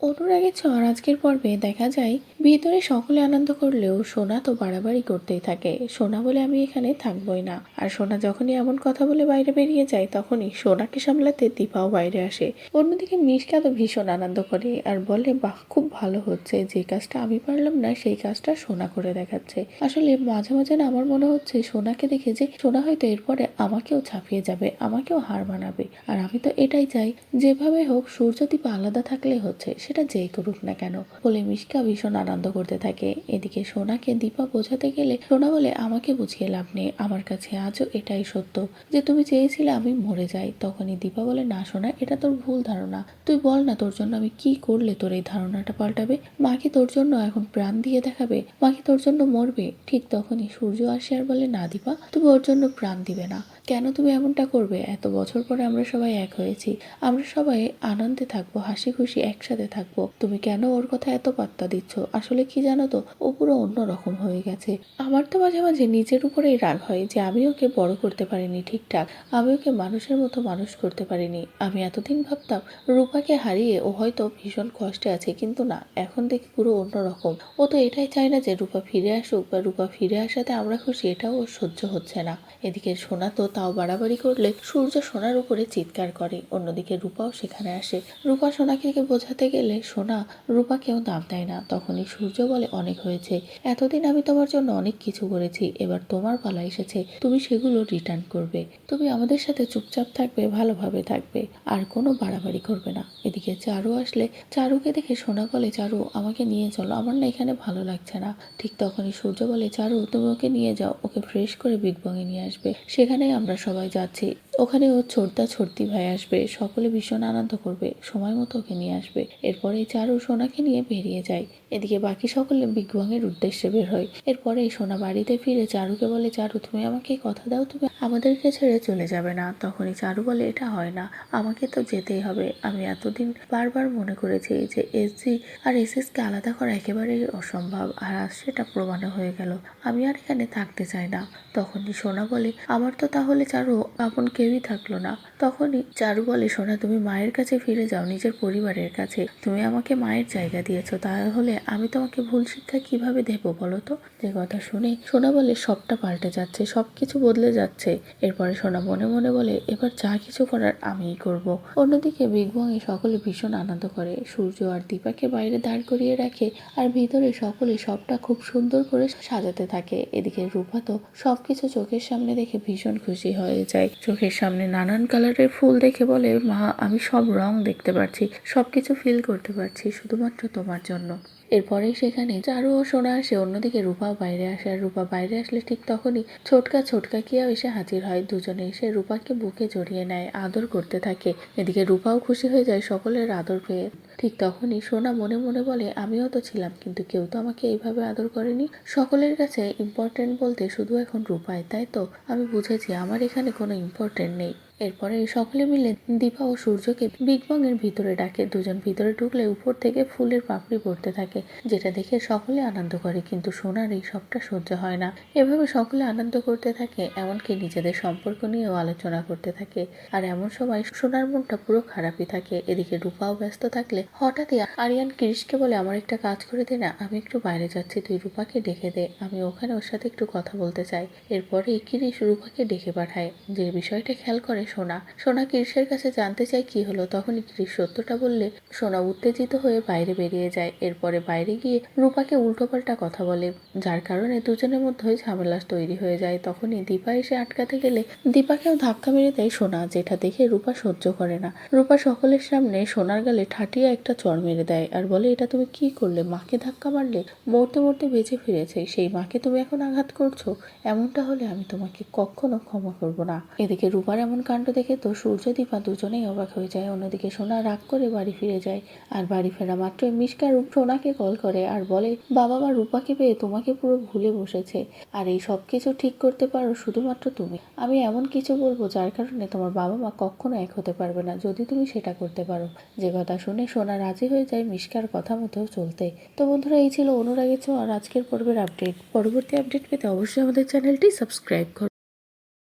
অনুরাগের ঝড় আজকের পর্বে দেখা যায়, ভিতরে সকলে আনন্দ করলেও সোনা তো বাড়াবাড়ি করতেই থাকে। সোনা বলে আমি এখানে থাকবোই না। আর সোনা যখনই এমন কথা বলে বাইরে বেরিয়ে যায়, তখনই সোনাকে সামলাতে দীপাও বাইরে আসে। অন্যদিকে মিশকা তো ভীষণ আনন্দ করে আর বলে, বাহ, খুব ভালো হচ্ছে। যে কাজটা আমি পারলাম না, সেই কাজটা সোনা করে দেখাচ্ছে। আসলে মাঝে মাঝে না আমার মনে হচ্ছে সোনাকে দেখে যে সোনা হয়তো এরপরে আমাকেও ছাপিয়ে যাবে, আমাকেও হার মানাবে। আর আমি তো এটাই চাই, যেভাবে হোক সূর্যদীপ আলাদা থাকলে হচ্ছে সেটা যেই করুক না কেন। বলে মিশকা ভীষণ আনন্দ করতে থাকে। এদিকে সোনাকে দীপা বোঝাতে গেলে সোনা বলে, আমাকে বুঝিয়ে লাভ নেই। আমার কাছে আজও এটাই সত্য যে তুমি চেয়েছিলে আমি মরে যাই। তখনই দীপা বলে, না সোনা, এটা তোর ভুল ধারণা। তুই বল না তোর জন্য আমি কি করলে তোর এই ধারণাটা পাল্টাবে? মা তোর জন্য এখন প্রাণ দিয়ে দেখাবে? মা কি তোর জন্য মরবে? ঠিক তখনই সূর্য আসে আর বলে, না দীপা, তুমি ওর জন্য প্রাণ দিবে না। কেন তুমি এমনটা করবে? এত বছর পরে আমরা সবাই এক হয়েছি। আমরা সবাই আনন্দে থাকব হাসি খুশি একসাথে থাকব। তুমি কেন ওর কথা এত পাত্তা দিচ্ছ? আসলে কি জানো তো, ও পুরো অন্যরকম হয়ে গেছে। আমার তো মাঝে মাঝে নিজের উপরেই রাগ হয় যে আমি ওকে বড় করতে পারিনি ঠিকঠাক। আমি ওকে মানুষের মতো মানুষ করতে পারিনি। আমি এতদিন ভাবতাম, রূপাকে হারিয়ে ও হয়তো ভীষণ কষ্টে আছে, কিন্তু না, এখন দেখি পুরো অন্যরকম। ও তো এটাই চায় না যে রূপা ফিরে আসুক বা রূপা ফিরে আসাতে আমরা খুশি, এটাও ওর সহ্য হচ্ছে না। এদিকে সোনা তো তাও বাড়াবাড়ি করলে সূর্য সোনার উপরে চিৎকার করে। অন্যদিকে রূপাও সেখানে আসে। রূপা সোনাকে বোঝাতে গেলে সোনা রূপাকেও দাম দেয় না। তখনই সূর্য বলে, অনেক হয়েছে। এতদিন আমি তোমার জন্য অনেক কিছু করেছি। এবার তোমার পালা এসেছে। তুমি সেগুলো রিটার্ন করবে। তুমি আমাদের সাথে চুপচাপ থাকবে, ভালোভাবে থাকবে। আর কোনো বাড়াবাড়ি করবে না। এদিকে চারু আসলে, চারুকে দেখে সোনা বলে, চারু, আমাকে নিয়ে চলো। আমার না এখানে ভালো লাগছে না। ঠিক তখনই সূর্য বলে, চারু, তুমি ওকে নিয়ে যাও। ওকে ফ্রেশ করে বিগ বংয়ে নিয়ে আসবে। সেখানে আমরা সবাই যাচ্ছি। ওখানে ওর ছোটদা ছোটদি ভাই আসবে, সকলে ভীষণ আনন্দ করবে, সময় মতো ওকে নিয়ে আসবে। এরপরে চারু সোনাকে নিয়ে বেরিয়ে যায়। এদিকে বাকি সকলে বিগ উদ্দেশ্যে বের হয়। এরপরে সোনা বাড়িতে ফিরে চারুকে বলে, চারু, তুমি আমাকে কথা দাও, তুমি আমাদেরকে ছেড়ে চলে যাবে না। তখনই চারু বলে, এটা হয় না, আমাকে তো যেতেই হবে। আমি এতদিন বারবার মনে করেছি যে এসজি আর এসএসকে আলাদা করা একেবারেই অসম্ভব, আর আজ সেটা প্রমাণ হয়ে গেল। আমি আর এখানে থাকতে চাই না। তখনই সোনা বলে, আমার তো তাহলে চারু আপন কেউই থাকল না। তখনই চারু বলে, সোনা, তুমি মায়ের কাছে ফিরে যাও, নিজের পরিবারের কাছে। তুমি আমাকে মায়ের জায়গা দিয়েছ, তাহলে আমি তোমাকে ভুল শিক্ষা কীভাবে দেব বলো তো? যে কথা শুনে সোনা বলে, সবটা পাল্টে যাচ্ছে সব কিছু বদলে যাচ্ছে। এরপরে সোনা মনে মনে বলে, এবার যা কিছু করার আমিই করব। অন্যদিকে বিগ এ সকলে ভীষণ আনন্দ করে। সূর্য আর দীপাকে বাইরে দাঁড় করিয়ে রাখে আর ভিতরে সকলে সবটা খুব সুন্দর করে সাজাতে থাকে। এদিকে রূপা তো সবকিছু চোখের সামনে দেখে ভীষণ খুশি হয়ে যায়। চোখের সামনে নানান কালারের ফুল দেখে বলে, মা, আমি সব রং দেখতে পাচ্ছি সবকিছু ফিল করতে পারছি, শুধুমাত্র তোমার জন্য। এরপরেই সেখানে চারু ও সোনা আসে, অন্যদিকে রূপাও বাইরে আসে, আর রূপা বাইরে আসলে ঠিক তখনই ছোটকা ছোটকা কিয়াও এসে হাজির হয়। দুজনে এসে রূপাকে বুকে জড়িয়ে নেয়, আদর করতে থাকে। এদিকে রূপাও খুশি হয়ে যায় সকলের আদর পেয়ে। ঠিক তখনই সোনা মনে মনে বলে, আমিও তো ছিলাম, কিন্তু কেউ তো আমাকে এইভাবে আদর করেনি। সকলের কাছে ইম্পর্টেন্ট বলতে শুধু এখন রূপায় তাই তো? আমি বুঝেছি, আমার এখানে কোনো ইম্পর্টেন্ট নেই। এরপরে সকলে মিলে দীপা ও সূর্যকে বিগ বং এর ভিতরে ডাকে। দুজন ভিতরে ঢুকলে উপর থেকে ফুলের পাপড়ি পড়তে থাকে, যেটা দেখে সকলে আনন্দ করে, কিন্তু সোনার এই সবটা সহ্য হয় না। এভাবে সকলে আনন্দ করতে থাকে, এমনকি নিজেদের সম্পর্ক নিয়েও আলোচনা করতে থাকে। আর এমন সময় সোনার মনটা পুরো খারাপই থাকে। এদিকে রূপাও ব্যস্ত থাকলে হঠাৎই আরিয়ান কৃষকে বলে, আমার একটা কাজ করে দে না, আমি একটু বাইরে যাচ্ছি, তুই রূপাকে ডেকে দে, আমি ওখানে ওর সাথে একটু কথা বলতে চাই। এরপরে কিরিশ রূপাকে ডেকে পাঠায়। যে বিষয়টা খেয়াল করে সোনা সোনা কৃষের কাছে জানতে চায় কি হলো, তখনই কৃষ সত্যটা বললে, সোনা উত্তেজিত হয়ে বাইরে বেরিয়ে যায়। এরপরে বাইরে গিয়ে রূপাকে উল্টোপাল্টা কথা বলে, যার কারণে দুজনের মধ্যে ঝামেলা তৈরি হয়ে যায়। তখনই দীপা এসে আটকাতে গেলে দীপাকেও ধাক্কা মেরে দেয় সোনা, যেটা দেখে রূপা সহ্য করে না। রূপা সকলের সামনে সোনার গালে ঠাটিয়া একটা চড় মেরে দেয় আর বলে, এটা তুমি কি করলে? মাকে ধাক্কা মারলে? মরতে মরতে বেঁচে ফিরেছে। সেই মাকে তুমি এখন আঘাত করছ? এমনটা হলে আমি তোমাকে কখনো ক্ষমা করব না। এদিকে রূপার এমন কাণ্ড দেখে তো সূর্য, দীপা দুজনেই অবাক হয়ে যায়। অন্যদিকে সোনা রাগ করে বাড়ি ফিরে যায়। আর বাড়ি ফেরা মাত্র মিশকা রূপ সোনাকে কল করে আর বলে, বাবা মা রূপাকে পেয়ে তোমাকে পুরো ভুলে বসেছে। আর এই সব কিছু ঠিক করতে পারো শুধুমাত্র তুমি। আমি এমন কিছু বলব যার কারণে তোমার বাবা মা কখনো এক হতে পারবে না, যদি তুমি সেটা করতে পারো। যে কথা শুনে সোনা রাজি হয়ে যায় মিশকার কথা মতো চলতে। তো বন্ধুরা, এই ছিল অনুরাগের ছোঁয়ার আর আজকের পর্বের আপডেট পরবর্তী আপডেট পেতে অবশ্যই আমাদের চ্যানেলটি সাবস্ক্রাইব করো।